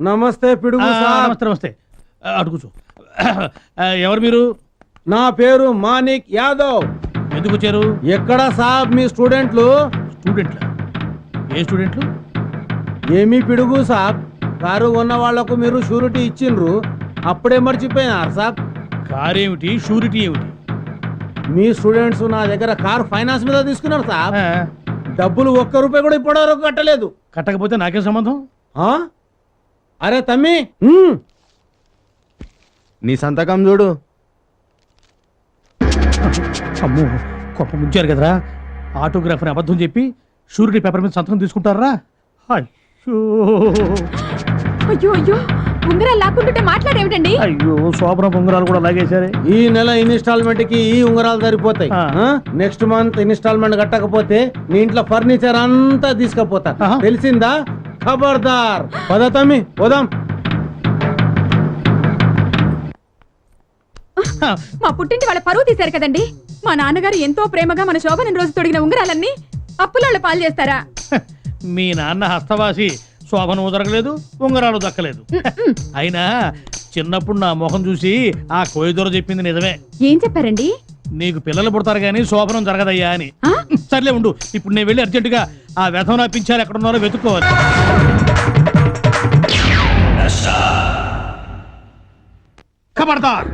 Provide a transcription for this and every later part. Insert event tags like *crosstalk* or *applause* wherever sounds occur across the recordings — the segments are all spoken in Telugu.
నమస్తే పిడుగు సాబ్. నమస్తే నమస్తే. అటు కూర్చో. ఎవరు మీరు? నా పేరు మానిక్ యాదవ్. ఎందుకు వచ్చారు? ఎక్కడ సాబ్ మీ స్టూడెంట్లు? స్టూడెంట్ల? ఏ స్టూడెంట్లు? ఏమీ పిడుగు సాబ్? కారు ఉన్న వాళ్ళకు మీరు షూరిటీ ఇచ్చిండ్రు. అప్పుడే మర్చిపోయినారు సాబ్. కార్ ఏమిటి షూరిటీ ఏమిటి? మీ స్టూడెంట్స్ నా దగ్గర కార్ ఫైనాన్స్ మీద తీసుకున్నారు సాబ్. డబ్బులు ఒక్క రూపాయి కూడా ఇప్పటివరకు కట్టలేదు. కట్టకపోతే నాకేం సంబంధం? అరే తమ్మి. నీ సంతకం చూడు. అమ్మో గొప్ప ముంచారు కదరా. ఆటోగ్రాఫర్ అబద్ధం చెప్పి షూరిటీ పేపర్ మీద సంతకం తీసుకుంటారా? అయ్యో. అయ్యో అయ్యో ఉంగరాలు లాక్కుంటుంటే మాట్లాడేమిటండి? అయ్యో శోభన పొంగరాలు కూడా లాగేశారే. ఈ నెల ఇన్స్టాల్మెంట్కి ఈ ఉంగరాలు సరిపోతాయి. ఆ. నెక్స్ట్ మంత్ ఇన్స్టాల్మెంట్ కట్టకపోతే నీ ఇంట్లో ఫర్నిచర్ అంతా తీసుకపోతా. తెలిసిందా? ఖబర్దార్ పద తమ్మి పోదాం మా పుట్టింటి వాళ్ళ పరువు తీశారు కదండి. మా నాన్నగారు ఎంతో ప్రేమగా మన శోభనం రోజు తొడిగిన ఉంగరాలన్నీ అప్పుల పాలు చేస్తారా? మీ నాన్న హస్తవాసి శోభనం జరగలేదు ఉంగరాలు దక్కలేదు. అయినా చిన్నప్పుడు నా ముఖం చూసి ఆ కోయిదొర చెప్పింది నిజమే. ఏం చెప్పారండి? నీకు పిల్లలు పుడతారు కానీ శోభనం జరగదయ్యా అని? సర్లే ఉండు. ఇప్పుడు నేను వెళ్ళి అర్జెంటుగా ఆ వ్యధం పింఛారు ఎక్కడ ఉన్నారో వెతుక్కోవాలి. ఖబర్దార్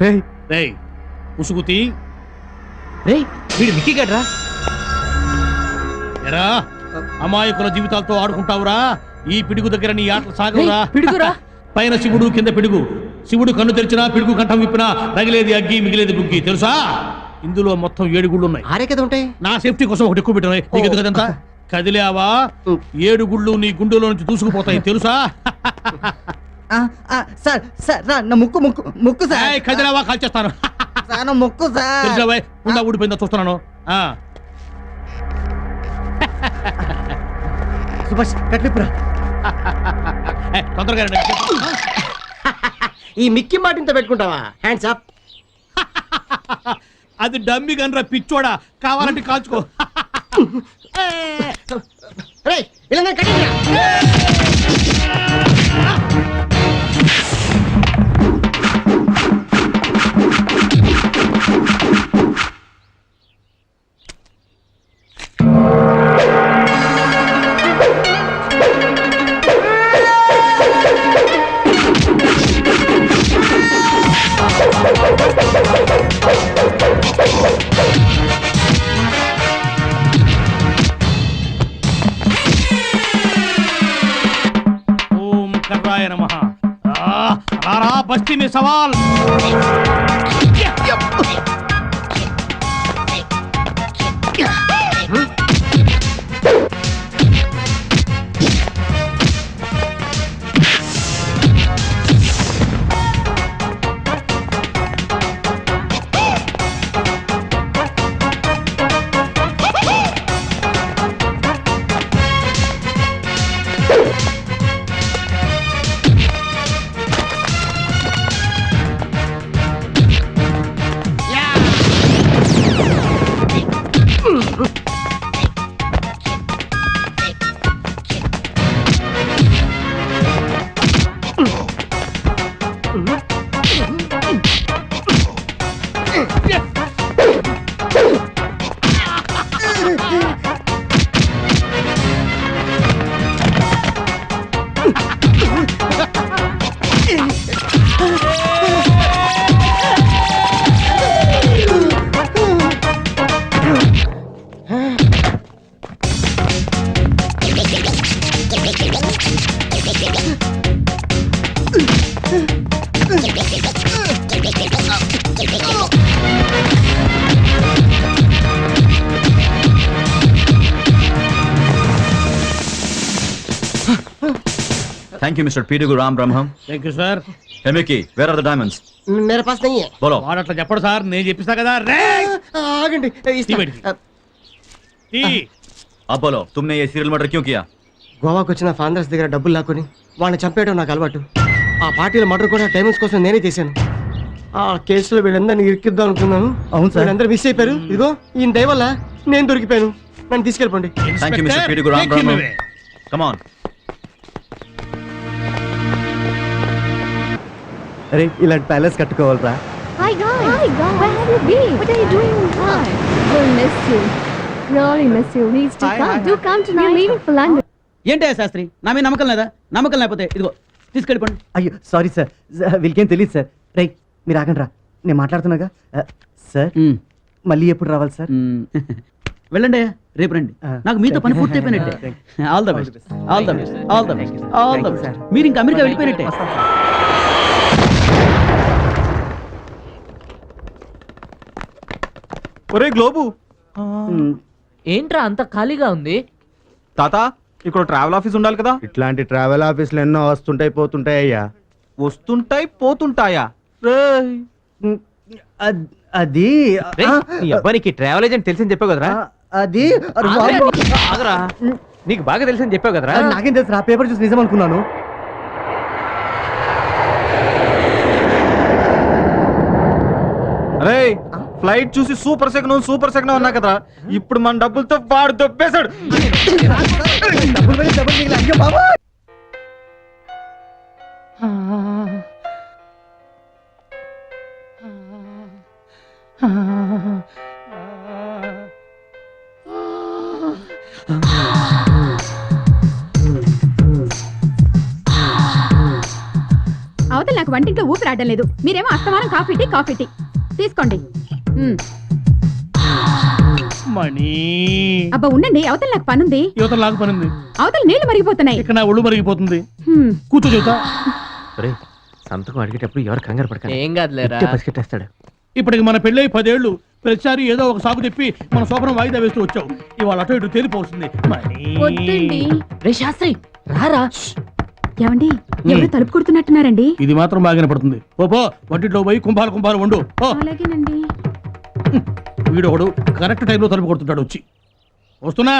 రేయ్. రేయ్ ఉసుగుతి. రేయ్ వీడు మిక్కీ గడ్రా? ఎరా అమాయకుల జీవితాలతో ఆడుకుంటావురా. ఈ పిడుగు దగ్గర నీ ఆటలు సాగవురా. పిడుగురా? పైన శివుడు కింద పిడుగు. శివుడు కన్ను తెరిచినా పిడుగు కంఠం విప్పినా రగిలేది అగ్గి మిగిలేది బుగ్గి. తెలుసా? ఇందులో మొత్తం ఏడు గుళ్ళు ఉన్నాయి. ఆరే కదా ఉంటాయి. నా సేఫ్టీ కోసం ఒకటి ఎక్కువ పెట్టినాయి నీకు ఎందుకు అదంతా కదిలేవా? ఏడు గుళ్ళు నీ గుండెలో నుంచి దూసుకుపోతాయి. తెలుసా? ఆ, ఆ, సార్ సార్ నా ముక్కు ముక్కు ముక్కు సార్. ఏయ్, కదిలేవా? కాల్చేస్తాను సార్ నా ముక్కు సార్. తెలిసావా ఉండా ఊడిపోయిందా? చూస్తున్నాను. ఆ. సుభాష్ కట్లిపురా ఏయ్, తొందరగా రండి. *laughs* ఈ మిక్కీ మాటింత పెట్టుకుంటావా హ్యాండ్స్ అప్ అది డమ్మి గన్రా పిచ్చోడా కావాలంటే కాల్చుకో రేయ్ ఇలా నేను నమ. రారా బస్తీ మీ సవాల్. 别 Thank you, Mr. Pidugu Ram Brahmam. Thank you sir Hey, Mickey, where are the diamonds? मेरे पास नहीं है Bolo. వాడు అట్లా చెప్పడు సార్ నేను చెప్పిస్తా కదా రే ఆగండి ఇస్తా. తీ బయటికి. తీ. अब बोलो तुमने ये सीरियल मर्डर क्यों किया గోవాకు వచ్చిన ఫాదర్స్ దగ్గర డబ్బులు లాక్కొని వాడిని చంపేయడం నాకు అలవాటు ఆ పార్టీలో మర్డర్ కూడా డైమండ్స్ కోసం నేనే చేశాను ఆ కేసులో వీళ్ళందరినీ ఇరికిద్దాం అనుకున్నాను అవును సార్. వీళ్ళందరూ మిస్ అయిపోయారు ఇదిగో ఈయన దయ వల్ల నేను దొరికిపోయాను నన్ను తీసుకెళ్ళిపోండి Thank you, Mr. Inspector, Pidugu Ram take him Brahmam. away. Come అరే ఇలాంటి ప్యాలెస్ కట్టుకోవాలరా. Hi guys. Hi guys. Where have you been? What are you doing? Hi. We'll miss you. Really miss you. Please do come. Do come tonight. We're leaving for London. ఏంటయ్యా శాస్త్రి? నా మీద నమ్మకం లేదా? నమ్మకం లేకపోతే ఇదిగో తీసుకెళ్ళిపోండి. అయ్యో సారీ సార్ వీళ్ళకేం తెలియదు సార్ రై మీరు ఆగండి రా నేను మాట్లాడుతున్నాగా? సార్ మ్, మళ్ళీ ఎప్పుడు రావాలి సార్. వెళ్ళండి అయ్యా రేపు రండి. ఆ, నాకు మీతో పని పూర్తి అయిపోయినట్టే. All the best all the best all the best all the best మీరు ఇంకా అమెరికా వెళ్ళిపోయినట్టే. ఒరే గ్లోబు. ఏంట్రా అంత ఖాళీగా ఉంది? తాత ఇక్కడ ట్రావెల్ ఆఫీస్ ఉండాలి కదా? ఇట్లాంటి ట్రావెల్ ఆఫీసులు ఎన్నో వస్తుంటాయి పోతుంటాయి అయ్యా. వస్తుంటాయి పోతుంటాయా? రేయ్. అది రేయ్, నీ అబ్బాయికి ట్రావెల్ ఏజెంట్ తెలిసి చెప్పావు కదరా? అది అరే బాబు. ఆగరా? నీకు బాగా తెలిసి చెప్పావు కదరా? నాకేం తెలుసు ఆ పేపర్ చూసి నిజం అనుకున్నాను. అరే ఫ్లైట్ చూసి సూపర్ సెకండ్ సూపర్ సెకండ్ అన్నా కదా ఇప్పుడు మన డబ్బులతో వాడు దొబ్బేశాడు. డబ్బులు బాబు అవతల నాకు వంటింట్లో ఊపిరాడడం లేదు. మీరేమో అస్తమానం కాఫీ టీ కాఫీ టీ. తీసుకోండి. మణి. అబ్బా ఉండండి అవతల నాకు పనుంది. యువత లాగు పనింది. అవతల నీళ్ళు మరిగిపోతున్నాయి. ఇక్కడ నా ఒళ్ళు మరిగిపోతుంది. హ్మ్. కూర్చో చెబుతా సంతకం అడిగేటప్పుడు ఎవరు కంగారు పడకండి. ఏం కాదులేరా? పసికెట్టేస్తాడు ఇప్పటికి మన పెళ్ళై పదేళ్ళు ప్రతిసారి ఏదో ఒక సాగు చెప్పి మన శోభనం వాయిదా వేస్తూ వచ్చావు. ఇవాళ అటు ఇటు తేలిపోతుంది రే శాస్త్రి రారా? ఏమండి ఎవరు తలుపు కొడుతున్నట్టున్నారండి? ఇది మాత్రం బాగానే పడుతుంది. ఓ పో వంటిట్లో పోయి కుంభాలు కుంభాలు వండు. ఓ అలాగేనండి వీడొకడు కరెక్ట్ టైంలో తలుపు కొడుతుంటాడు వచ్చి. వస్తున్నా?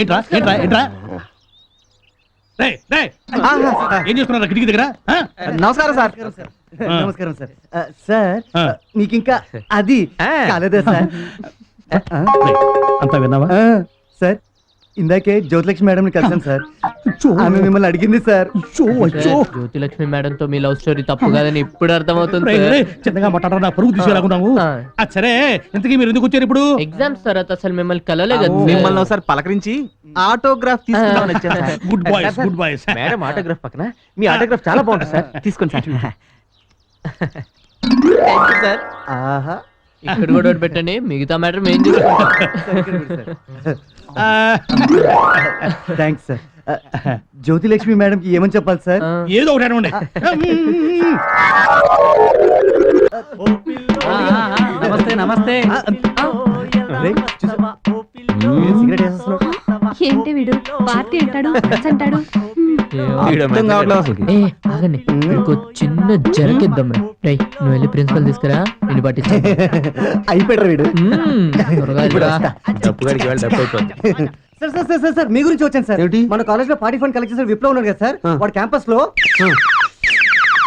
ఏంట్రా? ఏంట్రా? ఏంట్రా? రేయ్, రేయ్, ఏం చేస్తున్నారు కిటికీ దగ్గర? ఆ? నమస్కారం సార్. నమస్కారం సార్. ఆ, సార్. ఆ. మీకు ఇంకా అది ఆ. కాలేదా సార్. రేయ్, అంతా విన్నావా? ఆ, సార్. ఇందాకే జ్యోతిలక్ష్మి మేడం కలిసాను సార్. ఆమె మిమ్మల్ని అడిగింది సార్. జ్యోతిలక్ష్మి మేడం తో మీ లవ్ స్టోరీ తప్పు కాదని ఇప్పుడు అర్థమవుతుంది చిన్నగా మాట్లాడరా నా పరుగు సరే ఇంతకీ మీరు ఎందుకు వచ్చారు ఇప్పుడు? ఎగ్జామ్స్ తర్వాత అసలు మిమ్మల్ని కలలే కదా మిమ్మల్ని ఒకసారి పలకరించి ఆటోగ్రాఫ్ తీసుకుందామని వచ్చాను sir. Good boys good boys madam autograph పక్కన. మీ ఆటోగ్రాఫ్ చాలా బాగుంటుంది సార్. తీసుకోండి సార్. సార్ ఆహా. ఇక్కడ కూడా ఒకటి పెట్టండి. మిగతా మ్యాటర్ మేము చూసుకుంటాం. థ్యాంక్స్ సార్ ఆ, జ్యోతిలక్ష్మి మేడం కి ఏమని చెప్పాలి సార్. ఏదో ఒకటి అనండి నమస్తే నమస్తే. సిగరెట్. ఏంటి వీడు? పార్టీ అంటాడు అంటాడు. అర్థం కావట్లేదు అసలుకి. ఏ ఆగండి. ఇంకో చిన్న జరకిద్దాం రా. రేయ్ నువ్వు వెళ్ళి ప్రిన్సిపల్ తీసుకురా నేను పట్టించు. *laughs* అయిపోయాడు వీడు. మ్మ్, త్వరగా ఇప్పుడు రా. వస్తా. *laughs* Sir sir sir sir sir మీ గురించి వచ్చాను సార్. మన కాలేజ్లో పార్టీ ఫండ్ కలెక్ట్ చేసిన విప్లవ్ ఉన్నాడు కదా సార్. వాడు క్యాంపస్లో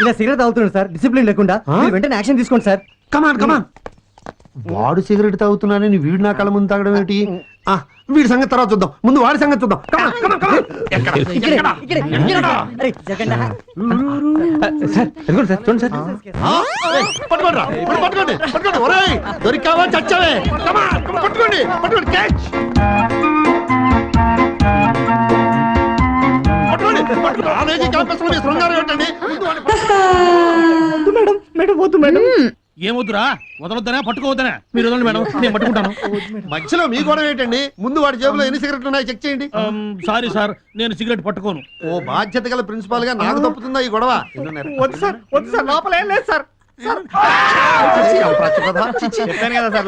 ఇలా సిగరెట్ తాగుతున్నాడు సార్. డిసిప్లిన్ లేకుండా. మీరు వెంటనే యాక్షన్ తీసుకోండి sir. Come on come on వాడు సిగరెట్ తాగుతున్నానని వీడు నా కళ్ళ ముందు తాగడం ఏంటి? ఆ, వీడి సంగతి తర్వాత చూద్దాం. ముందు వాడి సంగతి చూద్దాం. Come on, come on, come on. ఇక్కడే, ఇక్కడే, ఇక్కడే. అరే, జరగండి. సార్ ఇదిగోండి సార్? చూడండి సార్. ఆ, ఏయ్, పట్టుకోండి రా, ఇప్పుడు పట్టుకోండి. పట్టుకోండి. ఒరేయ్ దొరికావా చచ్చావే? Come on, come on, పట్టుకోండి. పట్టుకోండి. క్యాచ్ పట్టుకోండి. పట్టుకోండి. కాలేజీ క్యాంపస్లో మీ శృంగారం ఏంటండి? ముందు వాడిని పట్టుకోండి. మేడం మేడం వద్దు మేడం. ఏమొద్దురా వదలొద్దనా పట్టుకోవద్దనా మీరు వదలండి మేడం నేను పట్టుకుంటాను మధ్యలో మీ గొడవ ఏంటండి ముందు వాడి జేబులో ఎన్ని సిగరెట్లు ఉన్నాయో చెక్ చేయండి సారీ సార్ నేను సిగరెట్ పట్టుకోను ఓ బాధ్యత గల ప్రిన్సిపాల్గా నాకు తప్పుతుందా ఈ గొడవ వద్దు సార్ వద్దు సార్ లోపల ఏం లేదు సార్ చెప్పాను కదా సార్